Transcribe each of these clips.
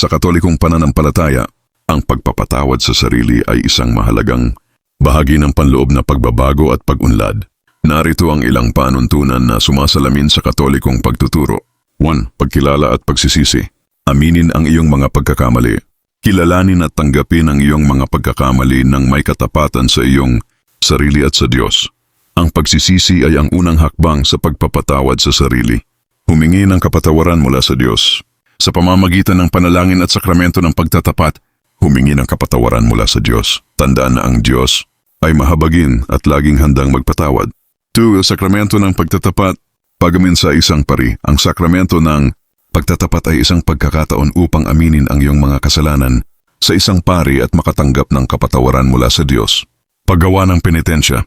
Sa katolikong pananampalataya, ang pagpapatawad sa sarili ay isang mahalagang bahagi ng panloob na pagbabago at pag-unlad. Narito ang ilang panuntunan na sumasalamin sa katolikong pagtuturo. 1. Pagkilala at pagsisisi. Aminin ang iyong mga pagkakamali. Kilalanin at tanggapin ang iyong mga pagkakamali ng may katapatan sa iyong sarili at sa Diyos. Ang pagsisisi ay ang unang hakbang sa pagpapatawad sa sarili. Humingi ng kapatawaran mula sa Diyos. Sa pamamagitan ng panalangin at sakramento ng pagtatapat, humingi ng kapatawaran mula sa Diyos. Tandaan na ang Diyos ay mahabagin at laging handang magpatawad. 2. Sakramento ng pagtatapat. Pagamin sa isang pari, ang sakramento ng pagtatapat ay isang pagkakataon upang aminin ang iyong mga kasalanan sa isang pari at makatanggap ng kapatawaran mula sa Diyos. Paggawa ng penitensya.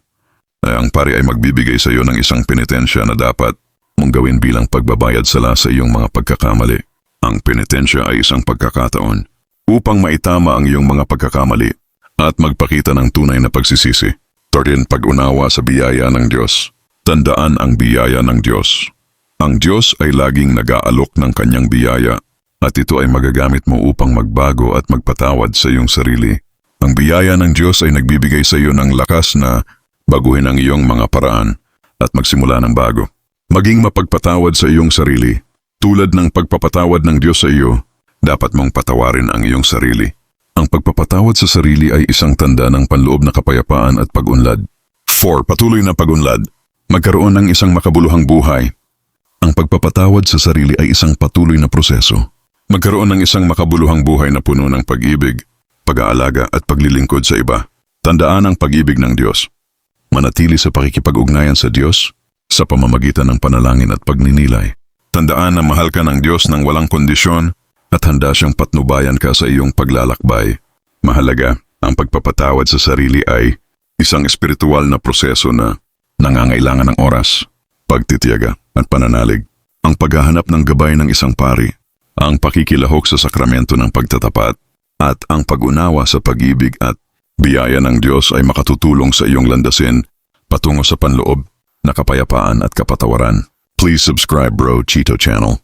Ay ang pari ay magbibigay sa iyo ng isang penitensya na dapat mong gawin bilang pagbabayad sala sa iyong mga pagkakamali. Ang penitensya ay isang pagkakataon upang maitama ang iyong mga pagkakamali at magpakita ng tunay na pagsisisi. 13. Pag-unawa sa biyaya ng Diyos. Tandaan ang biyaya ng Diyos. Ang Diyos ay laging nag-aalok ng kanyang biyaya at ito ay magagamit mo upang magbago at magpatawad sa iyong sarili. Ang biyaya ng Diyos ay nagbibigay sa iyo ng lakas na baguhin ang iyong mga paraan at magsimula ng bago. Maging mapagpatawad sa iyong sarili. Tulad ng pagpapatawad ng Diyos sa iyo, dapat mong patawarin ang iyong sarili. Ang pagpapatawad sa sarili ay isang tanda ng panloob na kapayapaan at pag-unlad. 4. Patuloy na pag-unlad. Magkaroon ng isang makabuluhang buhay. Ang pagpapatawad sa sarili ay isang patuloy na proseso. Magkaroon ng isang makabuluhang buhay na puno ng pag-ibig, pag-aalaga at paglilingkod sa iba. Tandaan ang pag-ibig ng Diyos. Manatili sa pakikipag-ugnayan sa Diyos sa pamamagitan ng panalangin at pagninilay. Tandaan na mahal ka ng Diyos ng walang kondisyon at handa siyang patnubayan ka sa iyong paglalakbay. Mahalaga, ang pagpapatawad sa sarili ay isang espiritual na proseso na nangangailangan ng oras, pagtitiyaga at pananalig. Ang paghahanap ng gabay ng isang pari, ang pakikilahok sa sakramento ng pagtatapat, at ang pag-unawa sa pag-ibig at biyaya ng Diyos ay makatutulong sa iyong landasin patungo sa panloob na kapayapaan at kapatawaran. Please subscribe Bro Cheeto channel.